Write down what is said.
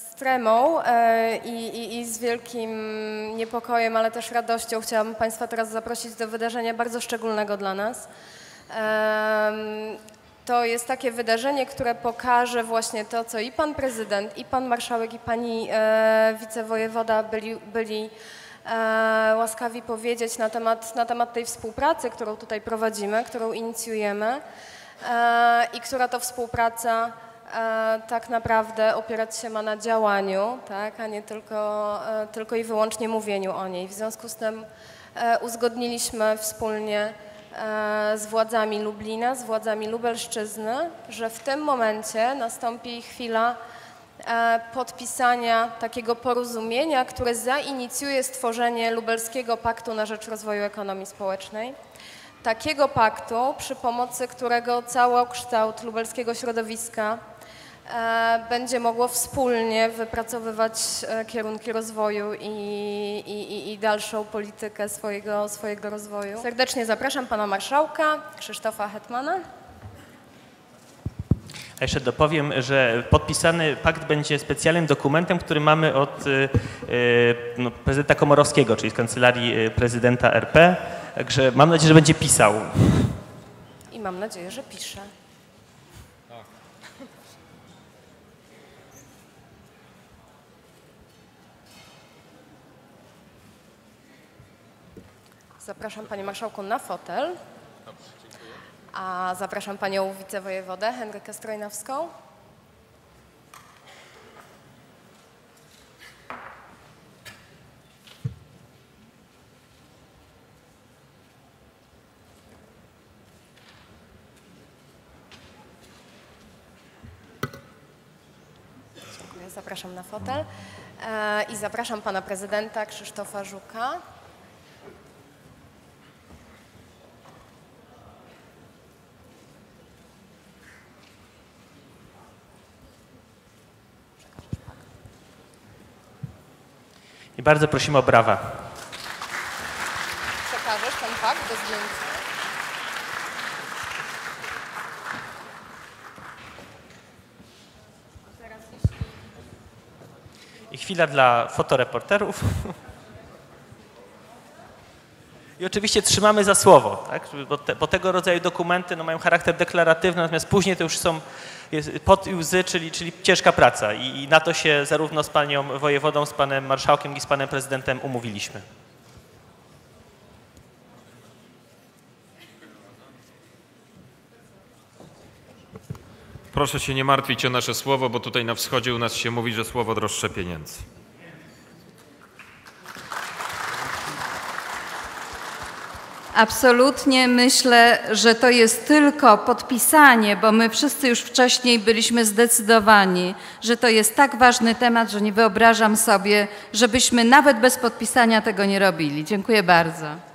z tremą e, i, i, i z wielkim niepokojem, ale też radością chciałam Państwa teraz zaprosić do wydarzenia bardzo szczególnego dla nas. To jest takie wydarzenie, które pokaże właśnie to, co i pan prezydent, i pan marszałek, i pani e, wicewojewoda byli, byli e, łaskawi powiedzieć na temat, na temat tej współpracy, którą tutaj prowadzimy, którą inicjujemy i która to współpraca tak naprawdę opierać się ma na działaniu, tak, a nie tylko, e, tylko i wyłącznie mówieniu o niej. W związku z tym e, uzgodniliśmy wspólnie e, z władzami Lublina, z władzami Lubelszczyzny, że w tym momencie nastąpi chwila e, podpisania takiego porozumienia, które zainicjuje stworzenie Lubelskiego Paktu na rzecz Rozwoju Ekonomii Społecznej. Takiego paktu, przy pomocy którego całokształt lubelskiego środowiska e, będzie mogło wspólnie wypracowywać e, kierunki rozwoju i, i, i- i dalszą politykę swojego, swojego rozwoju. Serdecznie zapraszam pana marszałka Krzysztofa Hetmana. A jeszcze dopowiem, że podpisany pakt będzie specjalnym dokumentem, który mamy od y, no, prezydenta Komorowskiego, czyli z kancelarii prezydenta RP. Także mam nadzieję, że będzie pisał. I mam nadzieję, że pisze. Zapraszam Panie Marszałku na fotel. A zapraszam Panią wicewojewodę Henrykę Strojnowską. Dziękuję, zapraszam na fotel. E, I zapraszam Pana Prezydenta Krzysztofa Żuka. I bardzo prosimy o brawa. Przekażesz ten fakt do zdjęcia. I chwila dla fotoreporterów. I oczywiście trzymamy za słowo, tak? bo, te, bo tego rodzaju dokumenty no, mają charakter deklaratywny, natomiast później to już są jest pot i łzy, czyli, czyli ciężka praca. I, I na to się zarówno z panią wojewodą, z panem marszałkiem, jak i z panem prezydentem umówiliśmy. Proszę się nie martwić o nasze słowo, bo tutaj na wschodzie u nas się mówi, że słowo droższe pieniędzy. Absolutnie myślę, że to jest tylko podpisanie, bo my wszyscy już wcześniej byliśmy zdecydowani, że to jest tak ważny temat, że nie wyobrażam sobie, żebyśmy nawet bez podpisania tego nie robili. Dziękuję bardzo.